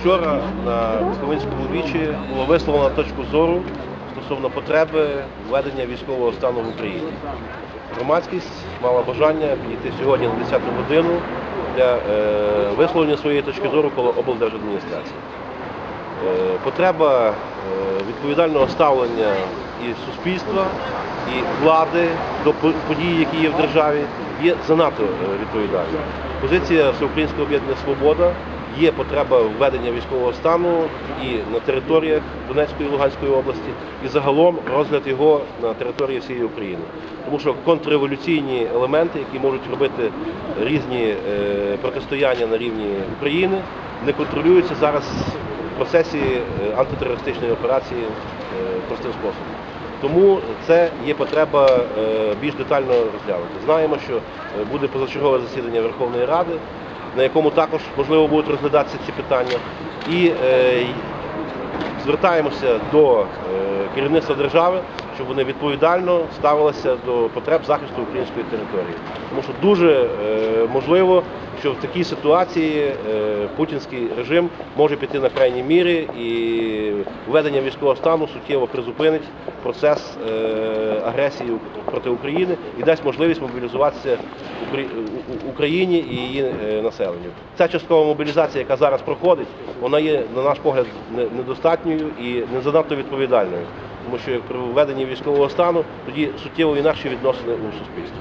Вчора на Хмельницькому вічі було висловлено точку зору стосовно потреби введення військового стану в Україні. Громадськість мала бажання підійти сьогодні на 10 годину для е, висловлення своєї точки зору коло облдержадміністрації. Е, Потреба е, відповідального ставлення і суспільства, і влади до по- подій, які є в державі, є занадто відповідальною. Позиція Всеукраїнського об'єднання Свобода є потреба введення військового стану і на територіях Донецької і Луганської області, і загалом розгляд його на території всієї України. Тому що контрреволюційні елементи, які можуть робити різні е, протистояння на рівні України, не контролюються зараз в процесі е, антитерористичної операції е, простим способом. Тому це є потреба більш детально розглянути. Знаємо, що буде позачергове засідання Верховної Ради, на якому також можливо будуть розглядатися ці питання. І е, звертаємося до е, керівництва держави, щоб вони відповідально ставилися до потреб захисту української території. Тому що дуже е, можливо, що в такій ситуації е, путінський режим може піти на крайні міри і введення військового стану суттєво призупинить процес е, агресії проти України і дасть можливість мобілізуватися Україні і її населенню. Ця часткова мобілізація, яка зараз проходить, вона є, на наш погляд, недостатньою і не занадто відповідальною. Тому що при введенні військового стану тоді суттєво інакші відносини у суспільстві.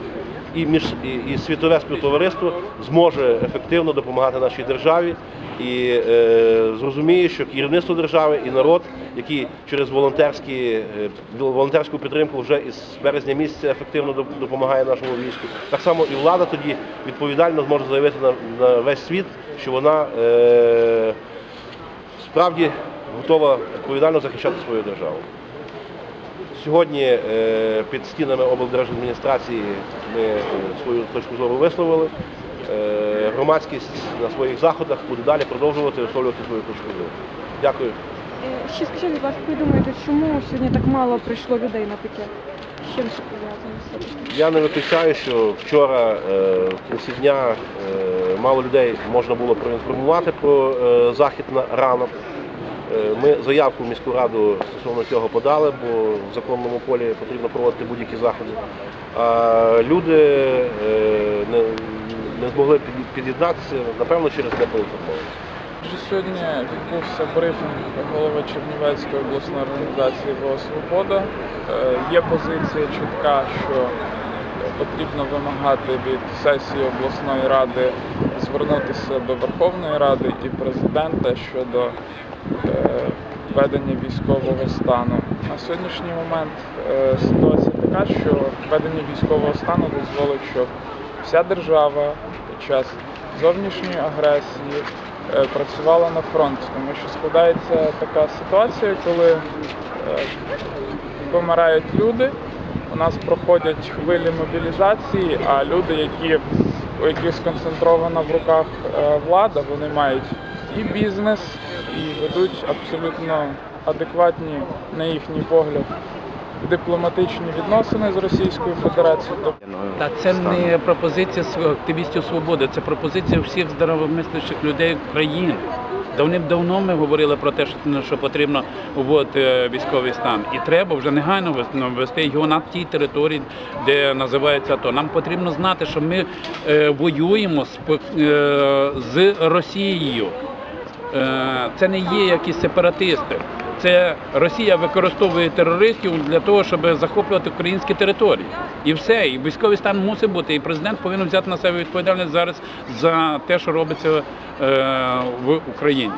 І між і, і світове співтовариство зможе ефективно допомагати нашій державі і е, зрозуміє, що керівництво держави і народ, які через волонтерські е, волонтерську підтримку вже із березня місяця ефективно допомагає нашому війську, так само і влада тоді відповідально зможе заявити на, на весь світ, що вона е, справді готова відповідально захищати свою державу. Сьогодні е, під стінами облдержадміністрації ми е, свою точку зору висловили. Е, Громадськість на своїх заходах буде далі продовжувати висловлювати свою точку зору. Дякую. Ще скажіть, будь ласка, ви думаєте, чому сьогодні так мало прийшло людей на пікет? З чим це пов'язано? Я не виключаю, що вчора в кінці дня мало людей можна було проінформувати про захід на ранок. Е, Ми заявку в міську раду стосовно цього подали, бо в законному полі потрібно проводити будь-які заходи. А люди е, не, змогли під'єднатися, напевно, через непоінформованість. Вже сьогодні відбувся брифінг голови Чернівецької обласної організації ВО Свобода. Е, Є позиція чітка, що потрібно вимагати від сесії обласної ради звернутися до Верховної Ради і президента щодо введення військового стану. На сьогоднішній момент е, ситуація така, що введення військового стану дозволить, щоб вся держава під час зовнішньої агресії е, працювала на фронті, тому що складається така ситуація, коли е, помирають люди, у нас проходять хвилі мобілізації, а люди, які, у яких сконцентрована в руках е, влада, вони мають і бізнес, і ведуть абсолютно адекватні, на їхній погляд, дипломатичні відносини з Російською Федерацією. Та це не пропозиція активістів свободи, це пропозиція всіх здоровомислячих людей країн. Давним-давно ми говорили про те, що, що потрібно вводити військовий стан. І треба вже негайно вес- ну, ввести його на тій території, де називається АТО. Нам потрібно знати, що ми е, воюємо з, е, з Росією. Е, це не є якісь сепаратисти. Це Росія використовує терористів для того, щоб захоплювати українські території. І все, і військовий стан мусить бути. І президент повинен взяти на себе відповідальність зараз за те, що робиться е, в Україні.